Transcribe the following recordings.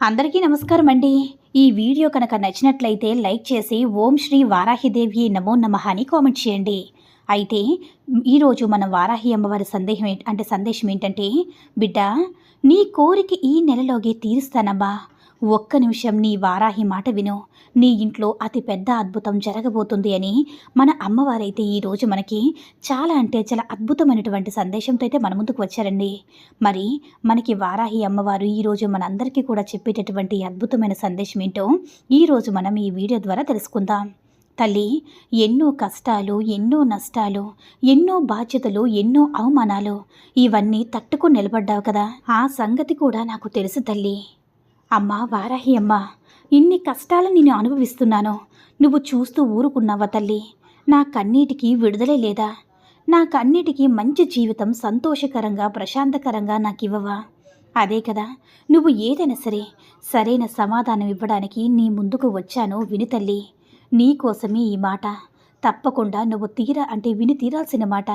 అందరికీ నమస్కారం అండి. ఈ వీడియో కనుక నచ్చినట్లయితే లైక్ చేసి ఓం శ్రీ వారాహిదేవి నమో నమ అని కామెంట్ చేయండి. అయితే ఈరోజు మన వారాహి అమ్మవారి సందేహం అంటే సందేశం ఏంటంటే బిడ్డ నీ కోరిక ఈ నెలలోగే తీరుస్తానమ్మా. ఒక్క నిమిషం నీ వారాహి మాట విను. నీ ఇంట్లో అతి పెద్ద అద్భుతం జరగబోతుంది అని మన అమ్మవారైతే ఈరోజు మనకి చాలా అంటే చాలా అద్భుతమైనటువంటి సందేశంతో అయితే మన ముందుకు వచ్చారండి. మరి మనకి వారాహి అమ్మవారు ఈరోజు మనందరికీ కూడా చెప్పేటటువంటి అద్భుతమైన సందేశం ఏంటో ఈరోజు మనం ఈ వీడియో ద్వారా తెలుసుకుందాం. తల్లి ఎన్నో కష్టాలు ఎన్నో నష్టాలు ఎన్నో బాధ్యతలు ఎన్నో అవమానాలు ఇవన్నీ తట్టుకుని నిలబడ్డావు కదా. ఆ సంగతి కూడా నాకు తెలుసు తల్లి. అమ్మా వారాహి అమ్మా ఇన్ని కష్టాలు నేను అనుభవిస్తున్నాను. నువ్వు చూస్తూ ఊరుకున్నావా తల్లి? నా కన్నీటికి విడుదలే లేదా? నా కన్నీటికి మంచి జీవితం సంతోషకరంగా ప్రశాంతకరంగా నాకు ఇవ్వవా? అదే కదా నువ్వు ఏదైనా సరే సరైన సమాధానం ఇవ్వడానికి నీ ముందుకు వచ్చాను విని తల్లి. నీ కోసమే ఈ మాట. తప్పకుండా నువ్వు తీరా అంటే విని తీరాల్సిన మాట.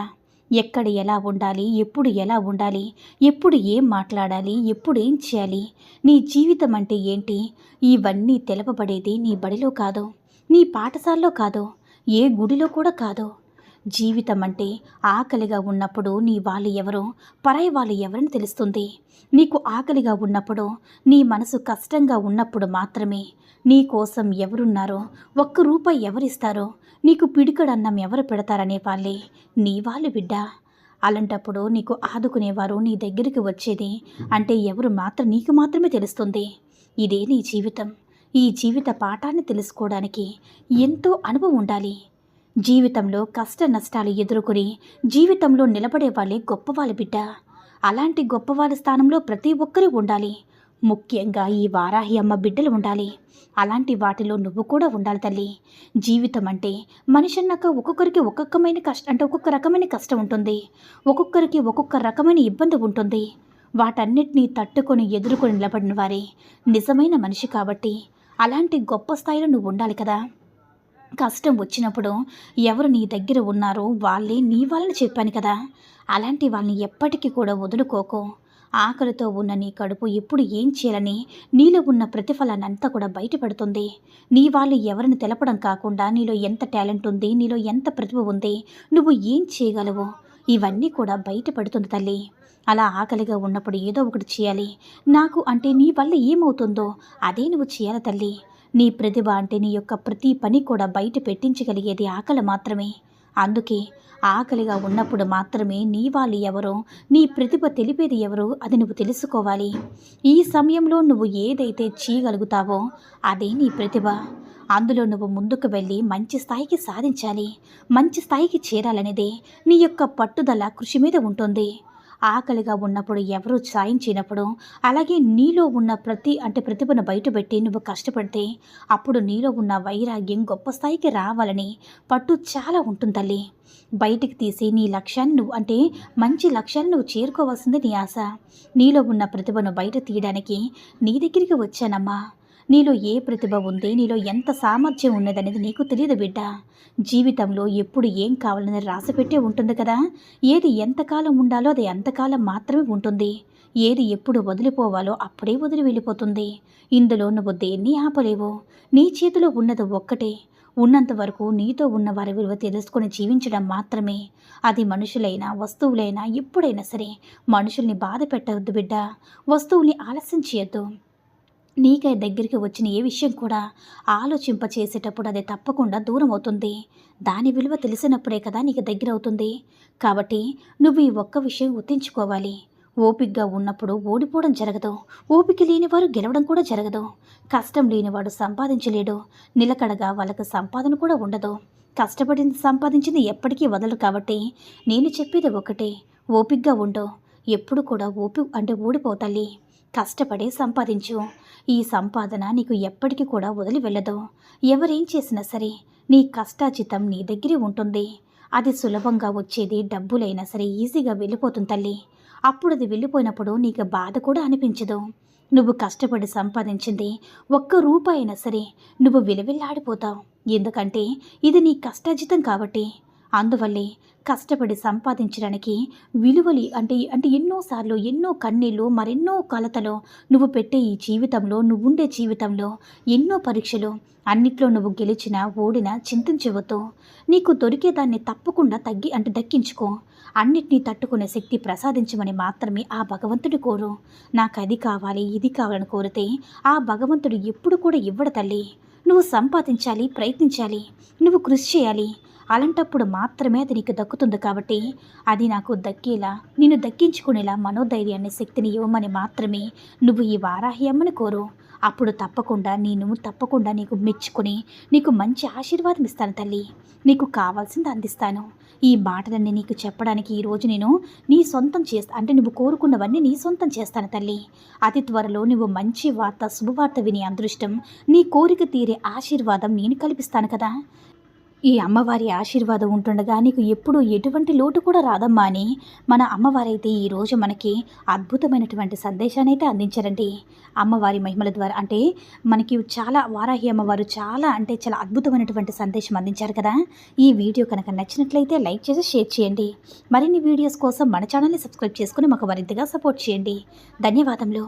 ఎక్కడ ఎలా ఉండాలి? ఎప్పుడు ఎలా ఉండాలి? ఎప్పుడు ఏం మాట్లాడాలి? ఎప్పుడు ఏం చేయాలి? నీ జీవితం అంటే ఏంటి? ఇవన్నీ తెలపబడేది నీ బడిలో కాదు. నీ పాఠశాలలో కాదు. ఏ గుడిలో కూడా కాదు. జీవితం అంటే ఆకలిగా ఉన్నప్పుడు నీ వాళ్ళు ఎవరో? పరాయి వాళ్ళు ఎవరని తెలుస్తుంది. నీకు ఆకలిగా ఉన్నప్పుడు నీ మనసు కష్టంగా ఉన్నప్పుడు మాత్రమే నీ కోసం ఎవరున్నారో? ఒక్క రూపాయి ఎవరిస్తారో? నీకు పిడికడన్నం ఎవరు పెడతారనే వాళ్ళే. నీ వాళ్ళు బిడ్డ. అలాంటప్పుడు నీకు ఆదుకునేవారు నీ దగ్గరికి వచ్చేది అంటే ఎవరు మాత్రం నీకు మాత్రమే తెలుస్తుంది. ఇదే నీ జీవితం. ఈ జీవిత పాఠాన్ని తెలుసుకోవడానికి ఎంతో అనుభవం ఉండాలి. జీవితంలో కష్ట నష్టాలు ఎదుర్కొని జీవితంలో నిలబడే వాళ్ళే గొప్పవాళ్ళ బిడ్డ. అలాంటి గొప్పవాళ్ళ స్థానంలో ప్రతి ఒక్కరూ ఉండాలి. ముఖ్యంగా ఈ వారాహి అమ్మ బిడ్డలు ఉండాలి. అలాంటి వాటిలో నువ్వు కూడా ఉండాలి తల్లి. జీవితం అంటే మనిషి అన్నాక ఒక్కొక్కరికి ఒక్కొక్కమైన కష్టం అంటే ఒక్కొక్క రకమైన కష్టం ఉంటుంది. ఒక్కొక్కరికి ఒక్కొక్క రకమైన ఇబ్బంది ఉంటుంది. వాటన్నిటినీ తట్టుకొని ఎదుర్కొని నిలబడిన వారే నిజమైన మనిషి కాబట్టి అలాంటి గొప్ప స్థాయిలో నువ్వు ఉండాలి కదా. కష్టం వచ్చినప్పుడు ఎవరు నీ దగ్గర ఉన్నారో వాళ్ళే నీ వాళ్ళని చెప్పాను కదా. అలాంటి వాళ్ళని ఎప్పటికీ కూడా వదులుకోకు. ఆకలితో ఉన్న నీ కడుపు ఎప్పుడు ఏం చేయాలని నీలో ఉన్న ప్రతిఫలాన్ని అంతా కూడా బయటపడుతుంది. నీ వాళ్ళు ఎవరిని తెలపడం కాకుండా నీలో ఎంత టాలెంట్ ఉంది నీలో ఎంత ప్రతిభ ఉంది నువ్వు ఏం చేయగలవు? ఇవన్నీ కూడా బయటపడుతుంది తల్లి. అలా ఆకలిగా ఉన్నప్పుడు ఏదో ఒకటి చేయాలి. నాకు అంటే నీ వల్ల ఏమవుతుందో అదే నువ్వు చేయాలి తల్లి. నీ ప్రతిభ అంటే నీ యొక్క ప్రతి పని కూడా బయట పెట్టించగలిగేది ఆకలి మాత్రమే. అందుకే ఆకలిగా ఉన్నప్పుడు మాత్రమే నీ వాళ్ళు ఎవరో నీ ప్రతిభ తెలిపేది ఎవరో అది నువ్వు తెలుసుకోవాలి. ఈ సమయంలో నువ్వు ఏదైతే చేయగలుగుతావో అదే నీ ప్రతిభ. అందులో నువ్వు ముందుకు వెళ్ళి మంచి స్థాయికి సాధించాలి. మంచి స్థాయికి చేరాలనేదే నీ యొక్క పట్టుదల కృషి మీద ఉంటుంది. ఆకలిగా ఉన్నప్పుడు ఎవరు సాయం చేయనప్పుడు అలాగే నీలో ఉన్న ప్రతి అంటే ప్రతిభను బయటపెట్టి నువ్వు కష్టపడితే అప్పుడు నీలో ఉన్న వైరాగ్యం గొప్ప స్థాయికి రావాలని పట్టు చాలా ఉంటుంది తల్లి. బయటికి తీసి నీ లక్ష్యాన్ని నువ్వు అంటే మంచి లక్ష్యాన్ని నువ్వు చేరుకోవాల్సింది నీ ఆశ. నీలో ఉన్న ప్రతిభను బయట తీయడానికి నీ దగ్గరికి వచ్చానమ్మా. నీలో ఏ ప్రతిభ ఉంది నీలో ఎంత సామర్థ్యం ఉన్నదనేది నీకు తెలియదు బిడ్డ. జీవితంలో ఎప్పుడు ఏం కావాలనేది రాసిపెట్టే ఉంటుంది కదా. ఏది ఎంతకాలం ఉండాలో అది ఎంతకాలం మాత్రమే ఉంటుంది. ఏది ఎప్పుడు వదిలిపోవాలో అప్పుడే వదిలి వెళ్ళిపోతుంది. ఇందులో నువ్వు దేన్ని ఆపలేవు? నీ చేతిలో ఉన్నది ఒక్కటే. ఉన్నంత వరకు నీతో ఉన్న వారి విలువ తెలుసుకొని జీవించడం మాత్రమే. అది మనుషులైనా వస్తువులైనా ఎప్పుడైనా సరే మనుషుల్ని బాధ పెట్టవద్దు బిడ్డ. వస్తువుల్ని ఆలస్యం చేయొద్దు. నీకై దగ్గరికి వచ్చిన ఏ విషయం కూడా ఆలోచింప చేసేటప్పుడు అది తప్పకుండా దూరం అవుతుంది దాని విలువ తెలిసినప్పుడే కదా నీకు దగ్గర అవుతుంది కాబట్టి నువ్వు ఈ ఒక్క విషయం గుర్తించుకోవాలి. ఓపికగా ఉన్నప్పుడు ఓడిపోవడం జరగదు. ఓపిక లేనివారు గెలవడం కూడా జరగదు. కష్టం లేనివాడు సంపాదించలేడు. నిలకడగా వాళ్ళకు సంపాదన కూడా ఉండదు. కష్టపడింది సంపాదించింది ఎప్పటికీ వదలరు కాబట్టి నేను చెప్పేది ఒకటే. ఓపికగా ఉండు. ఎప్పుడు కూడా ఓపి అంటే ఓడిపోతాలి కష్టపడి సంపాదించు. ఈ సంపాదన నీకు ఎప్పటికీ కూడా వదిలి వెళ్ళదు. ఎవరేం చేసినా సరే నీ కష్టాచితం నీ దగ్గరే ఉంటుంది. అది సులభంగా వచ్చేది డబ్బులైనా సరే ఈజీగా వెళ్ళిపోతుంది తల్లి. అప్పుడు అది వెళ్ళిపోయినప్పుడు నీకు బాధ కూడా అనిపించదు. నువ్వు కష్టపడి సంపాదించింది ఒక్క రూపాయి అయినా సరే నువ్వు విలువిల్లాడిపోతావు. ఎందుకంటే ఇది నీ కష్టాజితం కాబట్టి. అందువల్లే కష్టపడి సంపాదించడానికి విలువలి అంటే అంటే ఎన్నోసార్లు ఎన్నో కన్నీళ్ళు మరెన్నో కలతలో నువ్వు పెట్టే ఈ జీవితంలో నువ్వుండే జీవితంలో ఎన్నో పరీక్షలు అన్నిట్లో నువ్వు గెలిచినా ఓడినా చింతించవద్దు నీకు దొరికేదాన్ని తప్పకుండా తగ్గి అంటే దక్కించుకో. అన్నిటినీ తట్టుకునే శక్తి ప్రసాదించమని మాత్రమే ఆ భగవంతుడు కోరు. నాకు అది కావాలి ఇది కావాలని కోరితే ఆ భగవంతుడు ఎప్పుడు కూడా ఇవ్వడు తల్లి. నువ్వు సంపాదించాలి ప్రయత్నించాలి నువ్వు కృషి చేయాలి అలాంటప్పుడు మాత్రమే అది నీకు దక్కుతుంది కాబట్టి అది నాకు దక్కేలా నేను దక్కించుకునేలా మనోధైర్యాన్ని శక్తిని ఇవ్వమని మాత్రమే నువ్వు ఈ వారాహి అమ్మని కోరు. అప్పుడు తప్పకుండా నేను తప్పకుండా నీకు మెచ్చుకొని నీకు మంచి ఆశీర్వాదం ఇస్తాను తల్లి. నీకు కావాల్సింది అందిస్తాను. ఈ మాటలన్నీ నీకు చెప్పడానికి ఈరోజు నేను నీ సొంతం చేస్తా అంటే నువ్వు కోరుకున్నవన్నీ నీ సొంతం చేస్తాను తల్లి. అతి త్వరలో నువ్వు మంచి వార్త శుభవార్త విని అదృష్టం నీ కోరిక తీరే ఆశీర్వాదం నేను కల్పిస్తాను కదా. ఈ అమ్మవారి ఆశీర్వాదం ఉంటుండగా నీకు ఎప్పుడూ ఎటువంటి లోటు కూడా రాదమ్మా అని మన అమ్మవారైతే ఈరోజు మనకి అద్భుతమైనటువంటి సందేశాన్ని అయితే అందించారండి. అమ్మవారి మహిమల ద్వారా అంటే మనకి చాలా వారాహి అమ్మవారు చాలా అంటే చాలా అద్భుతమైనటువంటి సందేశం అందించారు కదా. ఈ వీడియో కనుక నచ్చినట్లయితే లైక్ చేసి షేర్ చేయండి. మరిన్ని వీడియోస్ కోసం మన ఛానల్ని సబ్స్క్రైబ్ చేసుకుని మాకు మరింతగా సపోర్ట్ చేయండి. ధన్యవాదములు.